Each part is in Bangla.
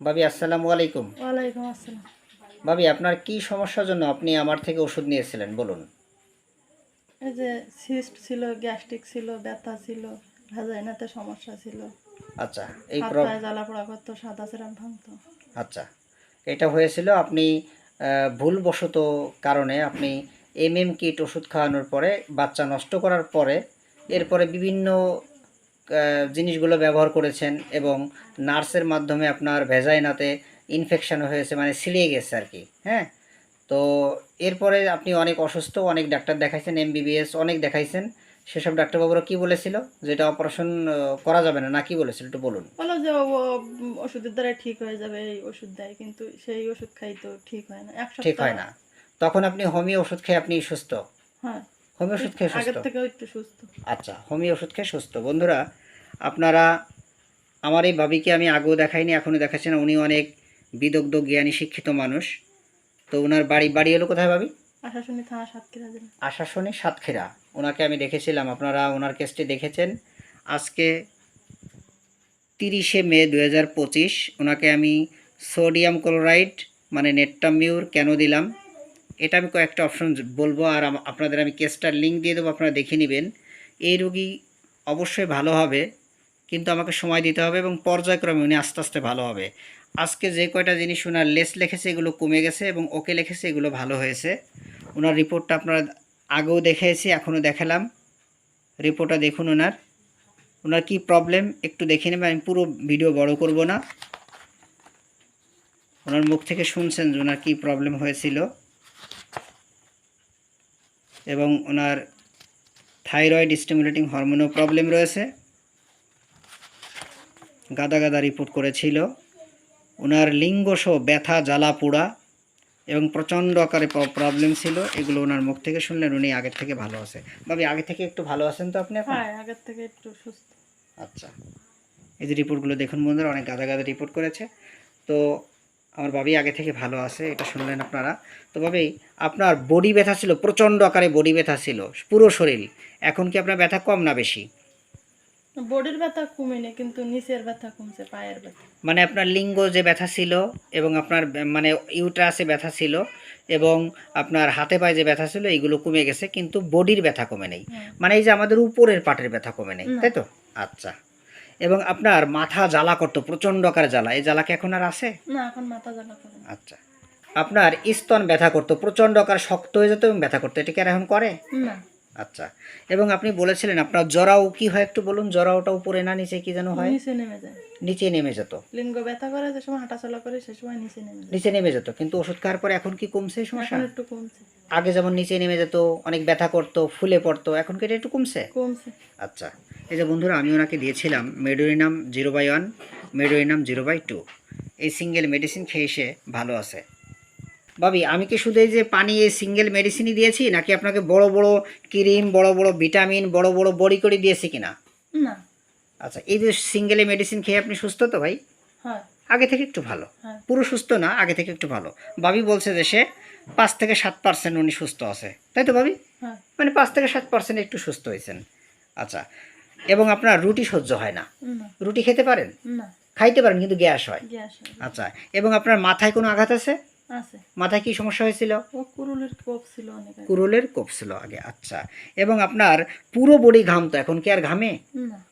ভাবি আসসালামু আলাইকুম। ওয়ালাইকুম আসসালাম। ভাবি আপনার কি সমস্যার জন্য আপনি আমার থেকে ওষুধ নিয়েছিলেন? বলুন। এই যে সিস্ট ছিল গ্যাস্ট্রিক ছিল ব্যথা ছিল ভেজাইনাতে সমস্যা ছিল। আচ্ছা এই হাত প্রব- পায়ে জ্বালা পোড়া করতো সাদা সেরাম ভাঙতো। আচ্ছা এটা হয়েছিল আপনি আহ, ভুলবশত কারণে আপনি এম এম কিট ওষুধ খাওয়ানোর পরে বাচ্চা নষ্ট করার পরে এরপরে বিভিন্ন জিনিসগুলো ব্যবহার করেছেন এবং নার্সের মাধ্যমে আপনার ভেজাইনাতে ইনফেকশন হয়েছে মানে ছিঁড়িয়ে গেছে আর কি হ্যাঁ? তো এরপরে আপনি অনেক অসুস্থ অনেক ডাক্তার দেখাইছেন এমবিবিএস অনেক দেখাইছেন সেসব ডাক্তারবাবুরা কি বলেছিল? যেটা অপারেশন করা যাবে না না কি বলেছিল একটু বলুন। বলো যে ওষুধের দ্বারা ঠিক হয়ে যাবে এই ওষুধ দেয় কিন্তু সেই ওষুধ খাই তো ঠিক হয় না ঠিক হয় না। তখন আপনি হোমিও ওষুধ খেয়ে আপনি সুস্থ। হ্যাঁ। হোমিও ওষুধ খেয়ে সুস্থ। একটু সুস্থ। আচ্ছা হোমিও ওষুধ খেয়ে সুস্থ। বন্ধুরা আপনারা আমার এই ভাবিকে আমি আগেও দেখাইনি এখনও দেখাচ্ছি না। উনি অনেক বিদগ্ধ জ্ঞানী শিক্ষিত মানুষ। তো ওনার বাড়ি বাড়ি এলো কোথায় ভাবি? আশাশুনি থানা সাতক্ষীরা আশাশনী সাতক্ষীরা। ওনাকে আমি দেখেছিলাম। আপনারা ওনার কেসটি দেখেছেন। আজকে তিরিশে মে দু হাজার পঁচিশ ওনাকে আমি সোডিয়াম ক্লোরাইড মানে নেট্টামিউর কেন দিলাম? এটা আমি কয়েকটা অপশন বলব, আর আপনাদের আমি কেসটার লিঙ্ক দিয়ে দেবো, আপনারা দেখে নেবেন। এই রোগী অবশ্যই ভালো হবে, কিন্তু আমাকে সময় দিতে হবে এবং পর্যায়ক্রমে উনি আস্তে আস্তে ভালো হবে। আজকে যে কয়টা জিনিস ওনার লেস লিখেছে, এগুলো কমে গেছে এবং ওকে লিখেছে, এগুলো ভালো হয়েছে। ওনার রিপোর্টটা আপনারা আগেও দেখেছি এখনও দেখালাম। রিপোর্টটা দেখুন ওনার ওনার কি প্রবলেম একটু দেখে নেবেন, আমি পুরো ভিডিও বড় করব না। ওনার মুখ থেকে শুনছেন যে ওনার কী প্রবলেম হয়েছিল। এবং ওনার থাইরয়েড স্টিমুলেটিং হরমোনও প্রবলেম রয়েছে। গাদা গাদা রিপোর্ট করেছিল। ওনার লিঙ্গসহ ব্যথা জ্বালা পোড়া এবং প্রচণ্ড আকারে প্রবলেম ছিল। এগুলো ওনার মুখ থেকে শুনলেন উনি আগের থেকে ভালো আছে। ভাবি আগে থেকে একটু ভালো আছেন তো আপনি হ্যাঁ আগের থেকে একটু সুস্থ। আচ্ছা। এই যে রিপোর্টগুলো দেখুন বন্ধুরা অনেক গাদা গাদা রিপোর্ট করেছে। তো আমার ভাবি আগে থেকে ভালো আছে এটা শুনলেন আপনারা। তো ভাবি আপনার বডি ব্যথা ছিল প্রচণ্ড আকারে বডি ব্যথা ছিল পুরো শরীর। এখন কি আপনার ব্যথা কম না বেশি? বডির ব্যথা কমেনি কিন্তু নিচের ব্যথা কমছে পায়ের ব্যথা। মানে আপনার লিঙ্গ যে ব্যথা ছিল এবং আপনার মানে ইউট্রাসে ব্যথা ছিল এবং আপনার হাতে পায়ে যে ব্যথা ছিল এইগুলো কমে গেছে কিন্তু বডির ব্যথা কমে নেই। হ্যাঁ। মানে এই যে আমাদের উপরের পাটের ব্যথা কমে নেই তাই তো? আচ্ছা। এবং আপনার মাথা জ্বালা করতো প্রচণ্ড আকারে জ্বালা। এই জ্বালা কি এখন আর আছে? না এখন মাথা জ্বালা করে না। আচ্ছা। আপনার স্তন ব্যথা করতো প্রচণ্ড আকার শক্ত হয়ে যেত এবং ব্যথা করতো। এটা কি আর এখন করে? না। আচ্ছা। এবং আপনি বলেছিলেন আপনার জরাও কি হয় একটু বলুন? জরাওটা উপরে না নিচে কি যেন হয়? নিচে নেমে যায়। নিচে নেমে যেত। লিঙ্গ ব্যথা করে যে সময় হাঁটাচলা করে সে সময় নিচে নেমে নিচে নেমে যেত। কিন্তু ওষুধ খাওয়ার পরে এখন কি কমছে সমস্যা? একটু কমছে। আগে যেমন নিচে নেমে যেত অনেক ব্যথা করতো ফুলে পড়তো এখন কি একটু কমছে? কমছে। আচ্ছা। এই যে বন্ধুরা আমি ওনাকে দিয়েছিলাম medorrhinum zero by one medorrhinum zero by two. এই সিঙ্গেল মেডিসিন খেয়ে সে ভালো আছে। ভাবি আমি কি শুধু এই যে পানি এই সিঙ্গেল মেডিসিনই দিয়েছি নাকি আপনাকে বড় বড় ক্রিম বড় বড় ভিটামিন বড় বড় বড়ি করে দিয়েছি কিনা? না। আচ্ছা এই যে সিঙ্গেল মেডিসিন খেয়ে আপনি সুস্থ তো ভাই? হয়। আগে থেকে একটু ভালো। পুরো সুস্থ না আগে থেকে একটু ভালো। ভাবি বলছে যে সে পাঁচ থেকে সাত পার্সেন্ট উনি সুস্থ আছে। তাই তো ভাবি? হ্যাঁ। মানে পাঁচ থেকে সাত পার্সেন্ট একটু সুস্থ হয়েছেন। আচ্ছা এবং আপনার রুটি সহ্য হয় না। রুটি খেতে পারেন? খাইতে পারেন কিন্তু গ্যাস হয়। গ্যাস হয়। আচ্ছা এবং আপনার মাথায় কোনো আঘাত আছে? আছে। মাথায় কি সমস্যা হয়েছিল? কুরুলের কোপ ছিল অনেক আগে। কুরুলের কোপ ছিল আগে আচ্ছা। এবং আপনার পুরো বডি ঘামতো এখন কি আর ঘামে?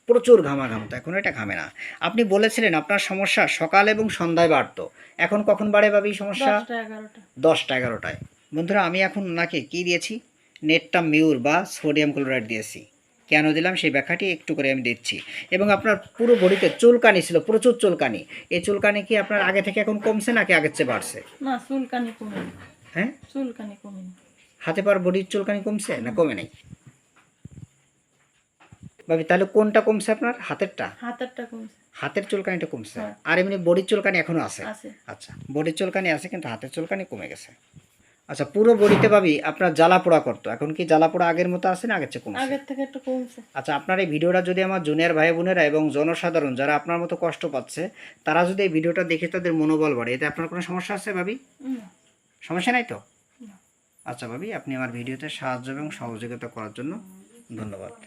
প্রচুর ঘামা ঘামতো এখন এটা ঘামে না। আপনি বলেছিলেন আপনার সমস্যা সকাল এবং সন্ধ্যায় বাড়তো। এখন কখন বাড়ে ভাবি সমস্যা? দশটা এগারোটায়। বন্ধুরা আমি এখন ওনাকে কি দিয়েছি? নেটটা মিউর বা সোডিয়াম ক্লোরাইড দিয়েছি। কেন দিলাম? সেই ব্যাখ্যাটি একটু করে আমি দিচ্ছি এবং আপনার পুরো বডিতে চুলকানি ছিল প্রচুর চুলকানি। এই চুলকানি কি আপনার আগে থেকে এখন কমছে নাকি আগের চেয়ে বাড়ছে? না চুলকানি কমেনি হ্যাঁ? চুলকানি কমেনি হাতে পার বডির চুলকানি কমছে না কমে নাই? ভাবি তাহলে কোনটা কমছে আপনার? হাতেরটা? হাতেরটা কমছে। হাতের চুলকানিটা কমছে। হ্যাঁ। আর এমনি বডির চুলকানি এখনও আছে। আচ্ছা বডির চুলকানি আছে কিন্তু হাতের চুলকানি কমে গেছে। আচ্ছা পুরো বডিতে ভাবি আপনার জ্বালা পোড়া করতো। এখন কি জ্বালা পোড়া আগের মতো আছে না আগের চেয়ে কমছে? আগের থেকে একটু কমছে। আচ্ছা আপনার এই ভিডিওটা যদি আমার জুনিয়র ভাই বোনেরা এবং জনসাধারণ যারা আপনার মতো কষ্ট পাচ্ছে তারা যদি এই ভিডিওটা দেখে তাদের মনোবল বাড়ে এতে আপনার কোনো সমস্যা আছে ভাবি? সমস্যা নাই তো? আচ্ছা ভাবি আপনি আমার ভিডিওতে সাহায্য এবং সহযোগিতা করার জন্য ধন্যবাদ।